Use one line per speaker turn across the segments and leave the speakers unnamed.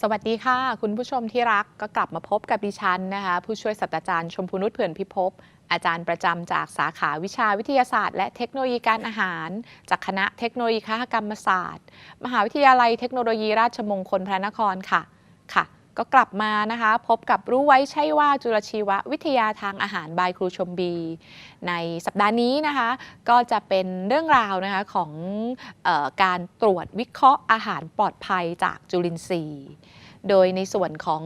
สวัสดีค่ะ คุณผู้ชมที่รักก็กลับมาพบกับดิฉันนะคะ ผู้ช่วยศาสตราจารย์ชมพูนุชเผื่อนพิภพอาจารย์ประจำจากสาขาวิชาวิทยาศาสตร์ และเทคโนโลยีการอาหาร จากคณะเทคโนโลยีคหกรรมศาสตร์ มหาวิทยาลัยเทคโนโลยีราชมงคลพระนครค่ะค่ะ ก็กลับมานะคะ พบกับรู้ไว้ใช่ว่าจุลชีววิทยาทางอาหารบายครูชมบี ในสัปดาห์นี้นะคะ ก็จะเป็นเรื่องราวนะคะของออการตรวจวิเคราะห์อาหารปลอดภัยจากจุลินทรีย์ โดยในส่วนของ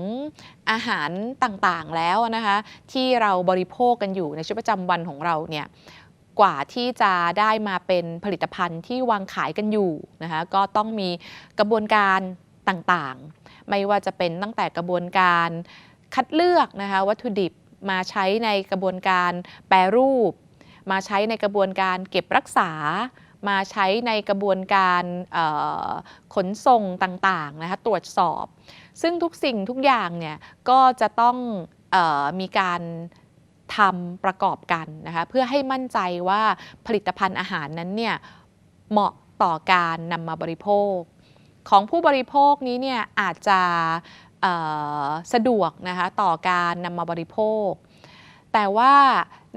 อาหารต่างๆแล้วนะคะที่เราบริโภคกันอยู่ในชีวิตประจำวันของเราเนี่ยกว่าที่จะได้มาเป็นผลิตภัณฑ์ที่วางขายกันอยู่นะคะก็ต้องมีกระบวนการต่างๆ ไม่ว่าจะเป็นตั้งแต่กระบวนการคัดเลือกนะคะวัตถุดิบมาใช้ในกระบวนการแปรรูป มาใช้ในกระบวนการเก็บรักษา มาใช้ในกระบวนการขนส่งต่างๆนะคะตรวจสอบ ซึ่งทุกสิ่งทุกอย่างเนี่ยก็จะต้องออมีการทำประกอบกันนะคะเพื่อให้มั่นใจว่าผลิตภัณฑ์อาหารนั้นเนี่ยเหมาะต่อการนำมาบริโภค ของผู้บริโภคนี้เนี่ยอาจจะสะดวกนะคะต่อการนำมาบริโภค แต่ว่า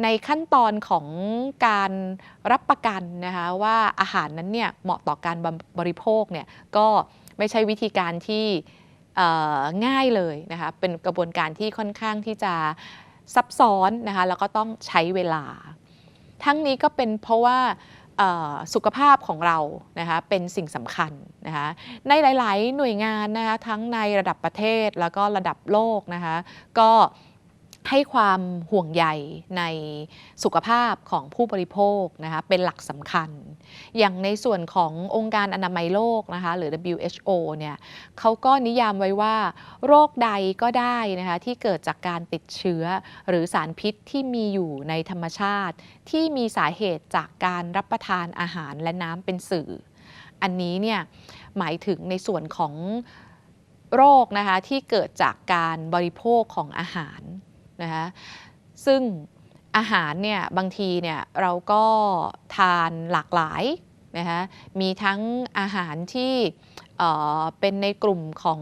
ในขั้นตอนของการรับประกันนะคะว่าอาหารนั้นเนี่ยเหมาะต่อการบริโภคเนี่ยก็ไม่ใช่วิธีการที่ง่ายเลยนะคะเป็นกระบวนการที่ค่อนข้างที่จะซับซ้อนนะคะแล้วก็ต้องใช้เวลา ทั้งนี้ก็เป็นเพราะว่า สุขภาพของเรานะคะเป็นสิ่งสำคัญนะคะในหลาย ๆ หน่วยงานนะคะทั้งในระดับประเทศแล้วก็ระดับโลกนะคะก็ ให้ความห่วงใยในสุขภาพของผู้บริโภคนะคะเป็นหลักสำคัญ อย่างในส่วนขององค์การอนามัยโลกนะคะหรือ WHO เนี่ยเขาก็นิยามไว้ว่าโรคใดก็ได้นะคะที่เกิดจากการติดเชื้อ หรือสารพิษที่มีอยู่ในธรรมชาติ ที่มีสาเหตุจากการรับประทานอาหารและน้ำเป็นสื่อ อันนี้เนี่ยหมายถึงในส่วนของโรคนะคะที่เกิดจากการบริโภคของอาหาร นะคะซึ่งอาหารเนี่ยบางทีเนี่ยเราก็ทานหลากหลายนะคะมีทั้งอาหารที่เเป็นในกลุ่มของ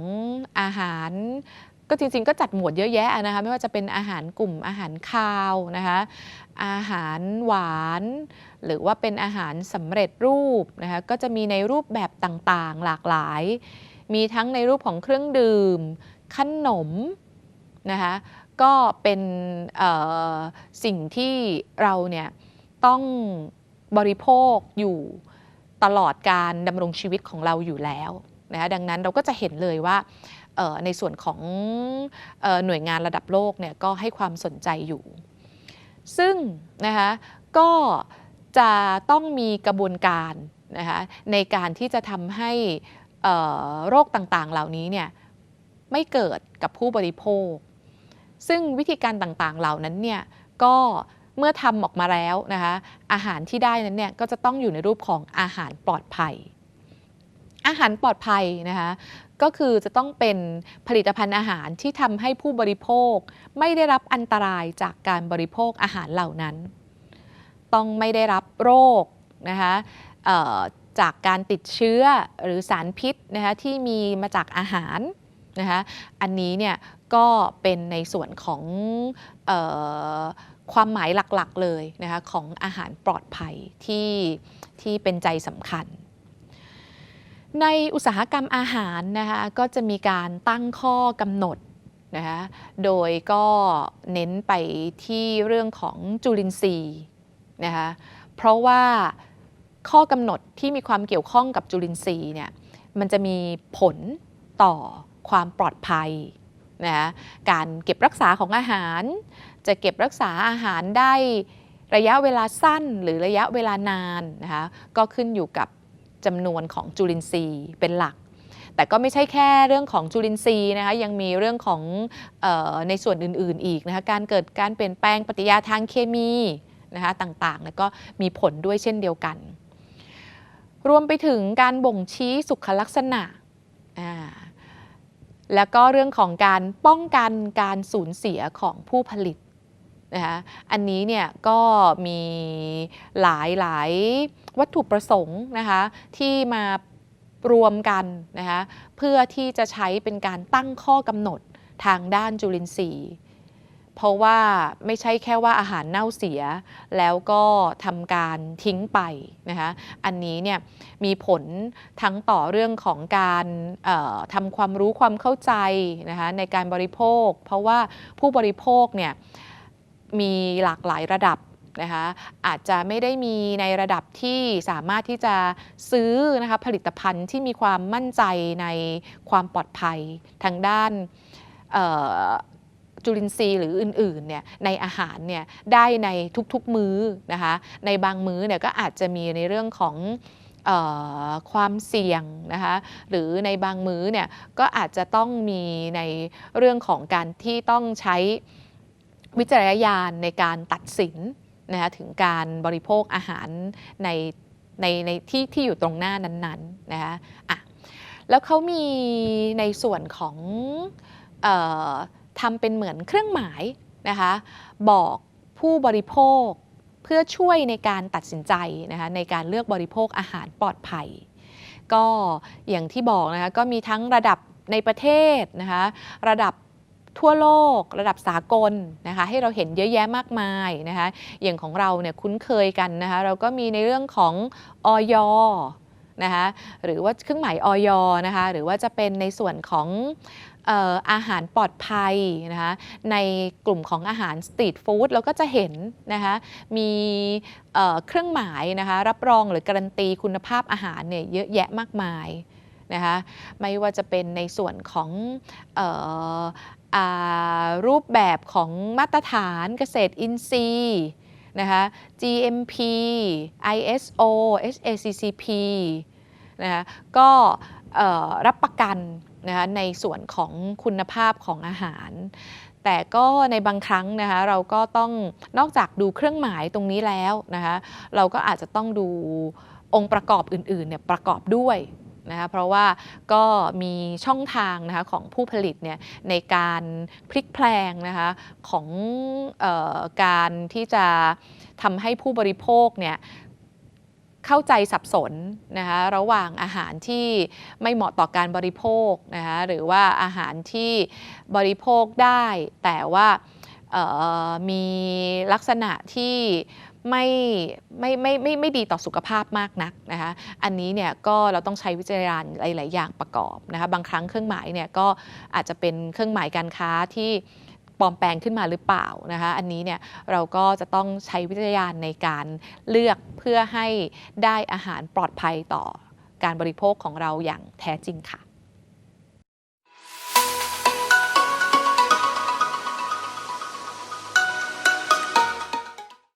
อาหาร ก็จริงๆ ก็จัดหมวดเยอะแยะนะคะไม่ว่าจะเป็นอาหารกลุ่มอาหารคาวนะคะอาหารหวาน หรือว่าเป็นอาหารสำเร็จรูปนะคะก็จะมีในรูปแบบต่างๆหลากหลาย มีทั้งในรูปของเครื่องดื่ม ขนมนะคะ ก็เป็นสิ่งที่เราเนี่ยต้องบริโภคอยู่ตลอดการดำรงชีวิตของเราอยู่แล้วนะคะดังนั้นเราก็จะเห็นเลยว่าในส่วนของอหน่วยงานระดับโลกเนี่ยก็ให้ความสนใจอยู่ ซึ่งนะคะก็จะต้องมีกระบวนการนะคะในการที่จะทำให้โรคต่างๆเหล่านี้เนี่ยไม่เกิดกับผู้บริโภค ซึ่งวิธีการต่างๆเหล่านั้นเนี่ยก็เมื่อทำออกมาแล้วนะคะอาหารที่ได้นั้นเนี่ยก็จะต้องอยู่ในรูปของอาหารปลอดภัย อาหารปลอดภัยนะคะก็คือจะต้องเป็นผลิตภัณฑ์อาหารที่ทำให้ผู้บริโภค ไม่ได้รับอันตรายจากการบริโภคอาหารเหล่านั้น ต้องไม่ได้รับโรคนะคะจากการติดเชื้อหรือสารพิษนะคะที่มีมาจากอาหารนะคะอันนี้เนี่ย ก็เป็นในส่วนของออความหมายหลักๆเลยนะคะของอาหารปลอดภัยที่ที่เป็นใจสำคัญ ในอุตสาหกรรมอาหารนะคะก็จะมีการตั้งข้อกำหนดนะคะโดยก็เน้นไปที่เรื่องของจุลินทรีย์นะคะเพราะว่าข้อกำหนดที่มีความเกี่ยวข้องกับจุลินทรีย์เนี่ยมันจะมีผลต่อความปลอดภัย นะคะการเก็บรักษาของอาหาร จะเก็บรักษาอาหารได้ระยะเวลาสั้นหรือระยะเวลานานนะคะก็ขึ้นอยู่กับจำนวนของจุลินทรีย์เป็นหลัก แต่ก็ไม่ใช่แค่เรื่องของจุลินทรีย์นะคะยังมีเรื่องของออในส่วนอื่น ๆ อีกนะคะการเกิดการเปลี่ยนแปลงปฏิยาทางเคมีนะคะต่างๆแล้วก็มีผลด้วยเช่นเดียวกัน รวมไปถึงการบ่งชี้สุขลักษณะอ่า แล้วก็เรื่องของการป้องกันการสูญเสียของผู้ผลิตนะคะอันนี้เนี่ยก็มีหลายหลายวัตถุประสงค์นะคะที่มารวมกันนะคะเพื่อที่จะใช้เป็นการตั้งข้อกำหนดทางด้านจุลินทรีย์ เพราะว่าไม่ใช่แค่ว่าอาหารเน่าเสีย แล้วก็ทำการทิ้งไปนะคะอันนี้เนี่ยมีผลทั้งต่อเรื่องของการทำความรู้ความเข้าใจนะคะในการบริโภค เพราะว่าผู้บริโภคเนี่ยมีหลากหลายระดับนะคะอาจจะไม่ได้มีในระดับที่สามารถที่จะซื้อนะคะผลิตภัณฑ์ที่มีความมั่นใจในความปลอดภัยทางด้าน จุลินทรีย์หรืออื่นๆเนี่ยในอาหารเนี่ยได้ในทุกๆมื้อนะคะในบางมื้อเนี่ยก็อาจจะมีในเรื่องของออความเสี่ยงนะคะหรือในบางมื้อเนี่ยก็อาจจะต้องมีในเรื่องของการที่ต้องใช้วิจารณญาณในการตัดสินนะคะถึงการบริโภคอาหารในในในที่ที่อยู่ตรงหน้านั้นๆนะคะอะแล้วเขามีในส่วนของเออ ทำเป็นเหมือนเครื่องหมายนะคะบอกผู้บริโภคเพื่อช่วยในการตัดสินใจนะคะในการเลือกบริโภคอาหารปลอดภัย ก็อย่างที่บอกนะคะก็มีทั้งระดับในประเทศนะคะระดับทั่วโลกระดับสากลนะคะให้เราเห็นเยอะแยะมากมายนะคะอย่างของเราเนี่ยคุ้นเคยกันนะคะเราก็มีในเรื่องของออย นะคะหรือว่าเครื่องหมายออยนะคะหรือว่าจะเป็นในส่วนของอาหารปลอดภัยนะคะในกลุ่มของอาหารสตรีทฟู้ดเราก็จะเห็นนะคะมีเครื่องหมายนะคะรับรองหรือการันตีคุณภาพอาหารเนี่ยเยอะแยะมากมายนะคะไม่ว่าจะเป็นในส่วนของออรูปแบบของมาตรฐานเกษตรอินทรีย์ นะคะ GMP ISO HACCP นะคะก็รับประกันนะคะในส่วนของคุณภาพของอาหาร แต่ก็ในบางครั้งนะคะเราก็ต้องนอกจากดูเครื่องหมายตรงนี้แล้วนะคะเราก็อาจจะต้องดูองค์ประกอบอื่นๆเนี่ยประกอบด้วย นะคะเพราะว่าก็มีช่องทางนะคะของผู้ผลิตเนี่ยในการพลิกแพลงนะคะของออการที่จะทำให้ผู้บริโภคเนี่ยเข้าใจสับสนนะคะระหว่างอาหารที่ไม่เหมาะต่อการบริโภคนะคะหรือว่าอาหารที่บริโภคได้ แต่ว่ามีลักษณะที่ ไม่ไม่ไม่ไม่ไม่ดีต่อสุขภาพมากนักนะคะอันนี้เนี่ยก็เราต้องใช้วิจารณญาณหลาย ๆ อย่างประกอบนะคะบางครั้งเครื่องหมายเนี่ยก็อาจจะเป็นเครื่องหมายการค้าที่ปลอมแปลงขึ้นมาหรือเปล่านะคะอันนี้เนี่ยเราก็จะต้องใช้วิจารณญาณในการเลือกเพื่อให้ได้อาหารปลอดภัยต่อการบริโภคของเราอย่างแท้จริงค่ะ